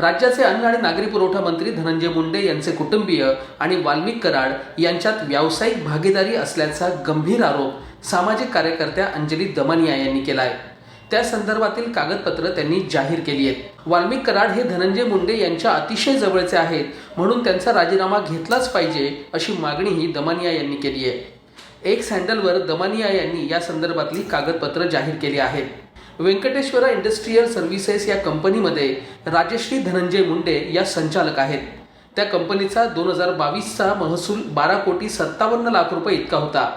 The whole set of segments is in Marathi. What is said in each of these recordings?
राज्याचे अन्न आणि नागरी पुरवठा मंत्री धनंजय मुंडे यांचे कुटुंबीय आणि वाल्मिक कराड यांच्यात व्यावसायिक भागीदारी असल्याचा गंभीर आरोप सामाजिक कार्यकर्त्या अंजली दमनिया यांनी केला आहे त्या संदर्भातील कागदपत्र त्यांनी जाहीर केली आहेत. वाल्मिक कराड हे धनंजय मुंडे यांच्या अतिशय जवळचे आहेत म्हणून त्यांचा राजीनामा घेतलाच पाहिजे अशी मागणीही दमानिया यांनी केली आहे. एक सँडलवर दमानिया यांनी या संदर्भातली कागदपत्र जाहीर केली आहेत. व्यंकटेश्वरा इंडस्ट्रीयल सर्व्हिसेस या कंपनीमध्ये राजश्री धनंजय मुंडे या संचालक आहेत. त्या कंपनीचा दोन हजार बावीसचा महसूल बारा कोटी सत्तावन्न लाख रुपये इतका होता.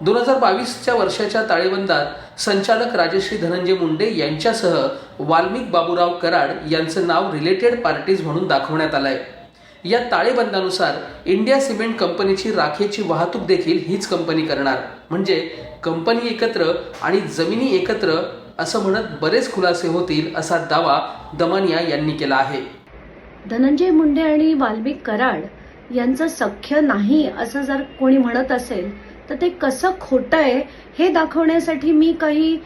दोन हजार बावीसच्या वर्षाच्या ताळेबंदात संचालक राजश्री धनंजय मुंडे यांच्यासह वाल्मिक बाबूराव कराड यांचं नाव रिलेटेड पार्टीज म्हणून दाखवण्यात आलंय. या ताळेबंदानुसार इंडिया सिमेंट कंपनीची राखेची वाहतूक देखील हीच कंपनी करणार. म्हणजे कंपनी एकत्र आणि जमिनी एकत्र असं म्हणत बरेच खुलासे होतील असा दावा दमानिया यांनी केला आहे. धनंजय मुंडे आणि वाल्मिक कराड यांचं सख्य नाही असं जर कोणी म्हणत असेल तर ते कसं खोटं आहे हे दाखवण्यासाठी मी काही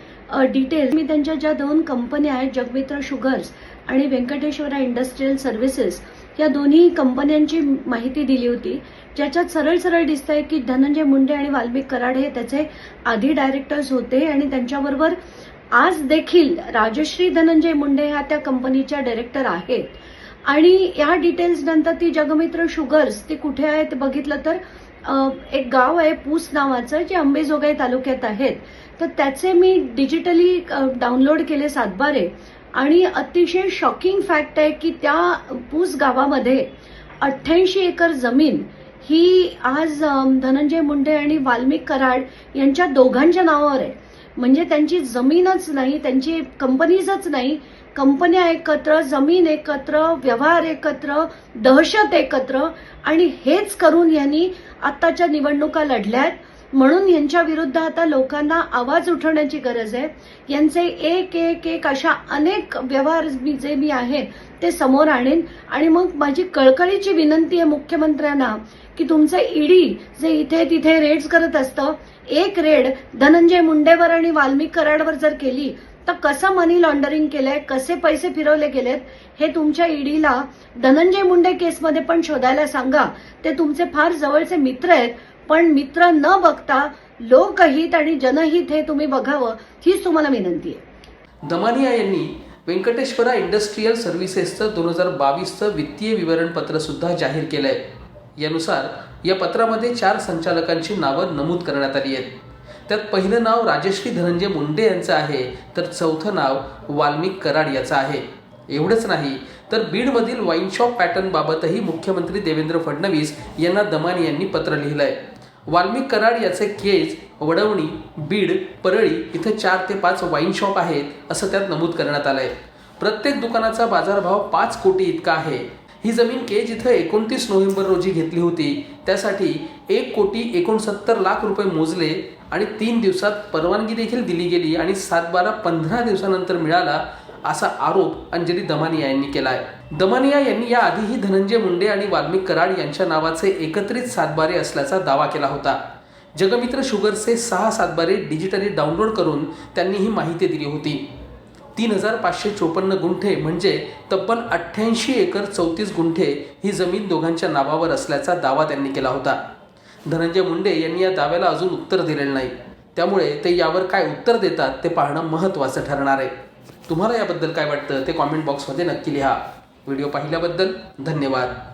डिटेल्स मी त्यांच्या ज्या दोन कंपन्या आहेत जगमित्र शुगर्स आणि व्यंकटेश्वरा इंडस्ट्रीयल सर्व्हिसेस या दोन्ही कंपन्यांची माहिती दिली होती. ज्याच्यात सरळ सरळ दिसत आहे की धनंजय मुंडे आणि वाल्मिक कराड हे त्याचे आधी डायरेक्टर्स होते आणि त्यांच्याबरोबर आज देखील राजश्री धनंजय मुंडे ह्या त्या कंपनीच्या डायरेक्टर आहेत. आणि या डिटेल्स नंतर ती जगमित्र शुगर्स ती कुठे आहे ते बघितलं तर एक गाव आहे पूस नावाचं जे अंबेजोगाई तालुक्यात आहेत. तर त्याचे मी डिजिटली डाउनलोड केले सातबारे. आणि अतिशय शॉकिंग फॅक्ट आहे की त्या पूस गावामध्ये अठ्ठ्याऐंशी एकर जमीन ही आज धनंजय मुंडे आणि वाल्मिक कराड यांच्या दोघांच्या नावावर आहे. म्हणजे त्यांची जमीनच नाही त्यांची कंपनीजच नाही. कंपन्या एकत्र जमीन एकत्र व्यवहार एकत्र दहशत एकत्र. आणि हेच करून यांनी आत्ताच्या निवडणुका लढल्यात. म्हणून यांच्या विरुद्ध आता लोकांना आवाज उठवण्याची गरज आहे. यांचे एक एक एक अशा अनेक व्यवहार मी- जे मी आहे ते समोर आणेन. आणि मग माझी कळकळीची विनंती आहे मुख्यमंत्र्यांना की तुमचं ईडी जे इथे तिथे रेड्स करत असतं एक रेड धनंजय मुंडेवर आणि वाल्मिक कराडवर जर केली तर कसं मनी लॉन्डरिंग केलंय कसे पैसे फिरवले गेलेत हे तुमच्या ईडीला धनंजय मुंडे केसमध्ये पण शोधायला सांगा. ते तुमचे फार जवळचे मित्र आहेत. पण मित्र न बघता लोकहित आणि जनहित हे तुम्ही बघावं हीच तुम्हाला विनंती आहे. दमानिया यांनी व्यंकटेश्वरा इंडस्ट्रीयल सर्व्हिसेसचं दोन हजार बावीसचं वित्तीय विवरणपत्र सुद्धा जाहीर आहे यानुसार या पत्रामध्ये चार संचालकांची नावं नमूद करण्यात आली आहेत. त्यात पहिलं नाव राजश्री धनंजय मुंडे यांचं आहे तर चौथं नाव वाल्मिक कराड याचं आहे. एवढंच नाही तर बीडमधील वाईन शॉप मुख्यमंत्री देवेंद्र फडणवीस यांना दमानी यांनी पत्र लिहिलं आहे वाल्मिक कराड याचे केज वडवणी बीड परळी इथं चार ते पाच वाईन शॉप आहेत असं त्यात नमूद करण्यात आलंय. प्रत्येक दुकानाचा बाजारभाव पाच कोटी इतका आहे. ही जमीन केज इथं एकोणतीस नोव्हेंबर रोजी घेतली होती. त्यासाठी एक कोटी एकोणसत्तर लाख रुपये मोजले आणि तीन दिवसात परवानगी देखील दिली गेली आणि सात बारा पंधरा दिवसानंतर मिळाला असा आरोप अंजली दमानिया यांनी केला आहे दमानिया यांनी याआधीही धनंजय मुंडे आणि वाल्मिक कराड यांच्या नावाचे एकत्रित सातबारे असल्याचा दावा केला होता. जगमित्र शुगरचे सहा सातबारे डिजिटली डाउनलोड करून त्यांनी ही माहिती दिली होती. तीन हजार पाचशे चोपन्न गुंठे म्हणजे तब्बल अठ्ठ्याऐंशी एकर चौतीस गुंठे ही जमीन दोघांच्या नावावर असल्याचा दावा त्यांनी केला होता. धनंजय मुंडे यांनी या दाव्याला अजून उत्तर दिलेलं नाही. त्यामुळे ते यावर काय उत्तर देतात ते पाहणं महत्त्वाचं ठरणार आहे. तुम्हाला याबद्दल काय वाटतं? ते कॉमेंट बॉक्समध्ये नक्की लिहा. व्हिडिओ पाहिल्याबद्दल धन्यवाद.